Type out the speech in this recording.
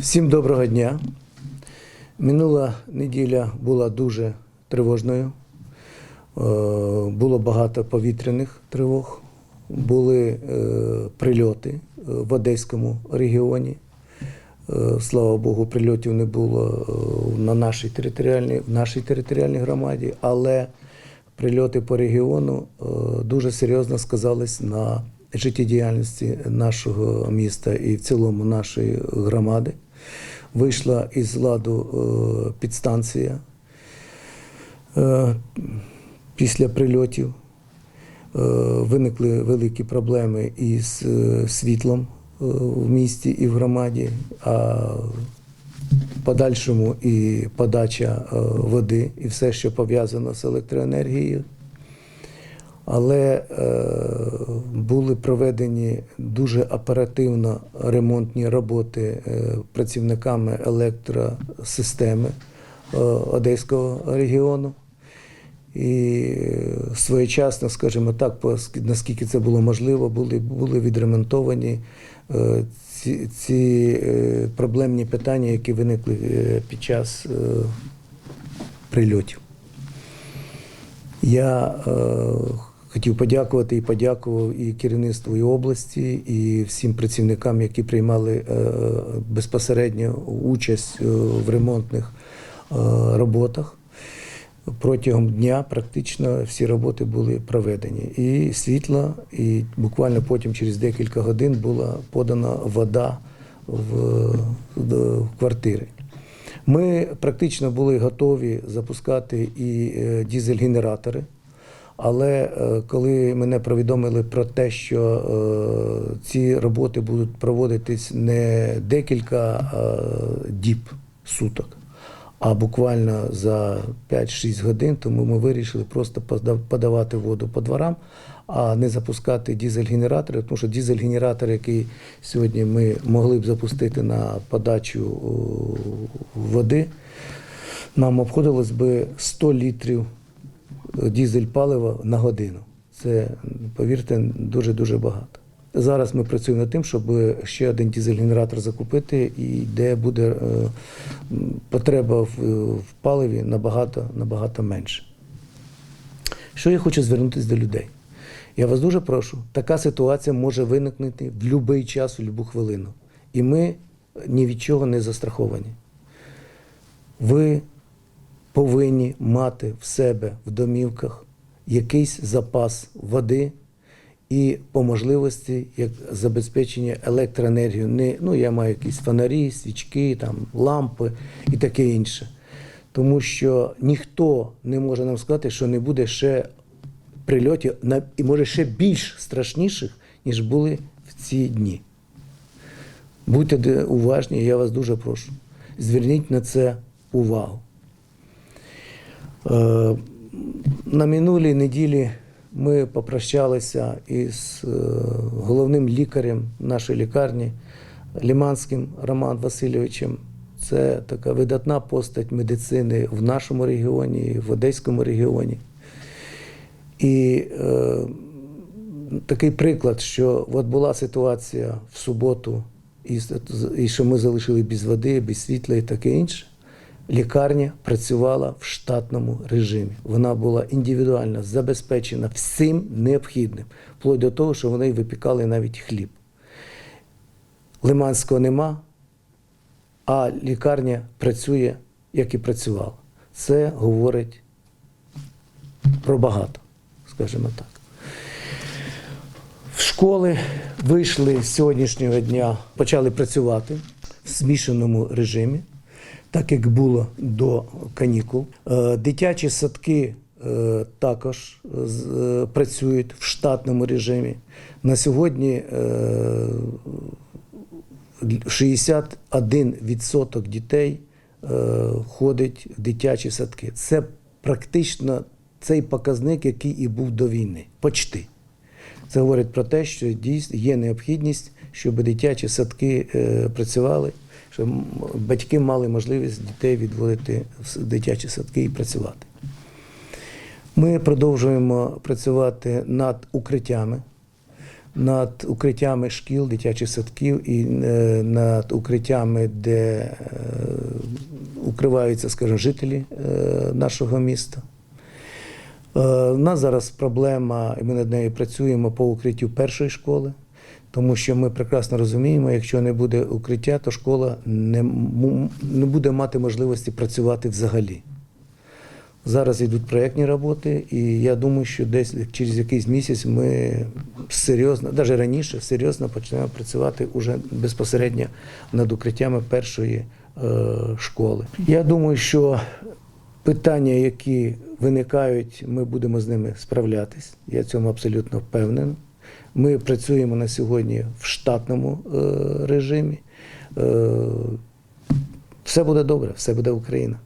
Всім доброго дня. Минула неділя була дуже тривожною. Е, Було багато повітряних тривог, були е, прильоти е, в Одеському регіоні. Слава Богу, прильотів не було на нашій територіальній, в нашій територіальній громаді, але прильоти по регіону дуже серйозно сказались на життєдіяльності нашого міста і в цілому нашої громади. Вийшла із ладу е, підстанція е, після прильотів. Е, Виникли великі проблеми із світлом в місті і в громаді, а в подальшому і подача води, і все, що пов'язано з електроенергією. Але е, були проведені дуже оперативно ремонтні роботи е, працівниками електросистеми е, Одеського регіону. І своєчасно, скажімо так, наскільки це було можливо, були, були відремонтовані ці, ці проблемні питання, які виникли під час прильотів. Я хотів подякувати і подякував і керівництву і області, і всім працівникам, які приймали е, безпосередньо участь е, в ремонтних е, роботах. Протягом дня практично всі роботи були проведені. І світло, і буквально потім через декілька годин була подана вода в, квартири. Ми практично були готові запускати і дізель-генератори. Але е, коли мене повідомили про те, що е, ці роботи будуть проводитись не декілька е, діб суток, а буквально за 5-6 годин, тому ми вирішили просто подавати воду по дворам, а не запускати дізель-генератори, тому що дізель-генератор, який сьогодні ми могли б запустити на подачу води, нам обходилось би 100 літрів дізель палива на годину. Це, повірте, дуже-дуже багато. Зараз ми працюємо над тим, щоб ще один дізель-генератор закупити, і де буде е, потреба в, паливі набагато, набагато менше. Що я хочу звернутися до людей? Я вас дуже прошу, така ситуація може виникнути в будь-який час, в будь-яку хвилину. І ми ні від чого не застраховані. Ви повинні мати в себе в домівках якийсь запас води і по можливості як забезпечення електроенергією. Не, ну, я маю якісь фонарі, свічки, там, лампи і таке інше. Тому що ніхто не може нам сказати, що не буде ще прильотів, і може ще більш страшніших, ніж були в ці дні. Будьте уважні, я вас дуже прошу. Зверніть на це увагу. Е, На минулій неділі ми попрощалися із е, головним лікарем нашої лікарні Ліманським Романом Васильовичем. Це така видатна постать медицини в нашому регіоні, в Одеському регіоні. І е, такий приклад, що от була ситуація в суботу, і, і що ми залишили без води, без світла і таке інше. Лікарня працювала в штатному режимі. Вона була індивідуально забезпечена всім необхідним, вплоть до того, що вони випікали навіть хліб. Лиманського нема, а лікарня працює, як і працювала. Це говорить про багато, скажімо так. В школи вийшли з сьогоднішнього дня, почали працювати в змішаному режимі, так як було до канікул. Е, Дитячі садки е, також е, працюють в штатному режимі. На сьогодні е, 61% дітей ходить в дитячі садки. Це практично цей показник, який і був до війни. Почти. Це говорить про те, що дійсно є необхідність, щоб дитячі садки працювали, щоб батьки мали можливість дітей відводити в дитячі садки і працювати. Ми продовжуємо працювати над укриттями. над укриттями шкіл, дитячих садків і е, над укриттями, де е, укриваються, скажімо, жителі е, нашого міста. У нас зараз проблема, і ми над нею працюємо по укриттю першої школи, тому що ми прекрасно розуміємо, якщо не буде укриття, то школа не, не буде мати можливості працювати взагалі. Зараз йдуть проєктні роботи, і я думаю, що десь через якийсь місяць ми серйозно, навіть раніше, серйозно почнемо працювати уже безпосередньо над укриттями першої е, школи. Я думаю, що питання, які виникають, ми будемо з ними справлятись. Я цьому абсолютно впевнений. Ми працюємо на сьогодні в штатному е, режимі. Е, все буде добре, все буде Україна.